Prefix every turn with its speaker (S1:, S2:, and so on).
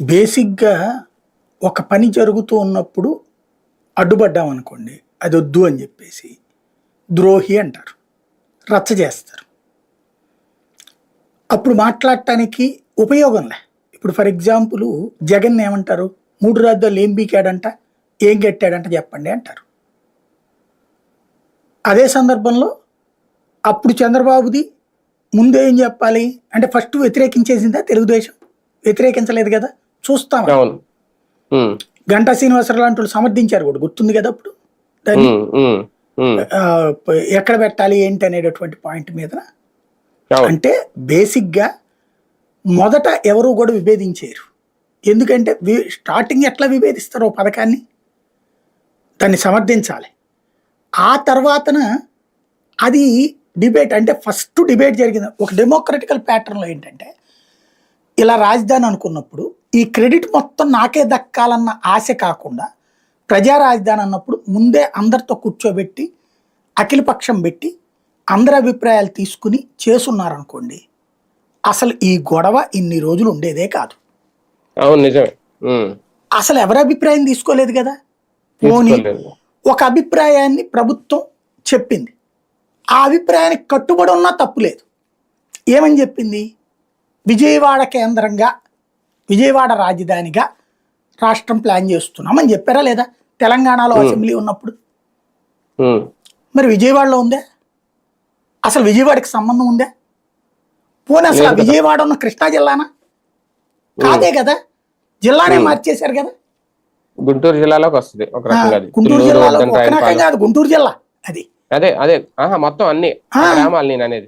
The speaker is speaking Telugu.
S1: బేసిక్గా ఒక పని జరుగుతూ ఉన్నప్పుడు అడ్డుపడ్డాం అనుకోండి అది వద్దు అని చెప్పేసి ద్రోహి అంటారు రచ్చ చేస్తారు. అప్పుడు మాట్లాడటానికి ఉపయోగంలే ఇప్పుడు ఫర్ ఎగ్జాంపుల్ జగన్ ఏమంటారు మూడు రాజ్యాలు ఏం బీకాడంట ఏం కట్టాడంట చెప్పండి అంటారు. అదే సందర్భంలో అప్పుడు చంద్రబాబుది ముందేం ఏం చెప్పాలి అంటే ఫస్ట్ వ్యతిరేకించేసిందా తెలుగుదేశం? వ్యతిరేకించలేదు కదా. చూస్తాం.
S2: అవును.
S1: గంటా శ్రీనివాసరావు లాంటి వాళ్ళు సమర్థించారు కూడా గుర్తుంది కదా అప్పుడు? దాన్ని? ఎక్కడ పెట్టాలి ఏంటి అనేటటువంటి పాయింట్ మీద అంటే బేసిక్గా మొదట ఎవరు కూడా విభేదించారు ఎందుకంటే వి- స్టార్టింగ్ ఎట్లా విభేదిస్తారో పథకాన్ని? దాన్ని సమర్థించాలి. ఆ తర్వాతన అది డిబేట్ అంటే ఫస్ట్ డిబేట్ జరిగింది. ఒక డెమోక్రటికల్ ప్యాటర్న్లో ఏంటంటే ఇలా రాజధాని అనుకున్నప్పుడు ఈ క్రెడిట్ మొత్తం నాకే దక్కాలన్న ఆశ కాకుండా ప్రజా రాజధాని అన్నప్పుడు ముందే అందరితో కూర్చోబెట్టి అఖిలపక్షం పెట్టి అందరి అభిప్రాయాలు తీసుకుని చేసున్నారనుకోండి అసలు ఈ గొడవ ఇన్ని రోజులు ఉండేదే కాదు.
S2: అవును నిజమే. ఉమ్,
S1: అసలు ఎవరి అభిప్రాయం తీసుకోలేదు కదా? పోనీ. ఒక అభిప్రాయాన్ని ప్రభుత్వం చెప్పింది. ఆ అభిప్రాయానికి కట్టుబడి ఉన్నా తప్పులేదు ఏమని చెప్పింది? విజయవాడ కేంద్రంగా విజయవాడ రాజధానిగా రాష్ట్రం ప్లాన్ చేస్తున్నామని చెప్పారా లేదా? తెలంగాణలో అసెంబ్లీ ఉన్నప్పుడు? మరి విజయవాడలో ఉందా? అసలు విజయవాడకి సంబంధం ఉందా? పోనీ అసలు విజయవాడ ఉన్న కృష్ణా జిల్లానా? కాదే కదా? జిల్లానే మార్చేశారు కదా?
S2: గుంటూరు జిల్లాలోకి వస్తుంది ఒక రకంగా.
S1: గుంటూరు జిల్లాలో ఒక రకం
S2: రాయలపాలెం.
S1: కాదు గుంటూరు జిల్లా అది.
S2: అదే అదే. మొత్తం అన్ని. గ్రామాలు నేను అనేది.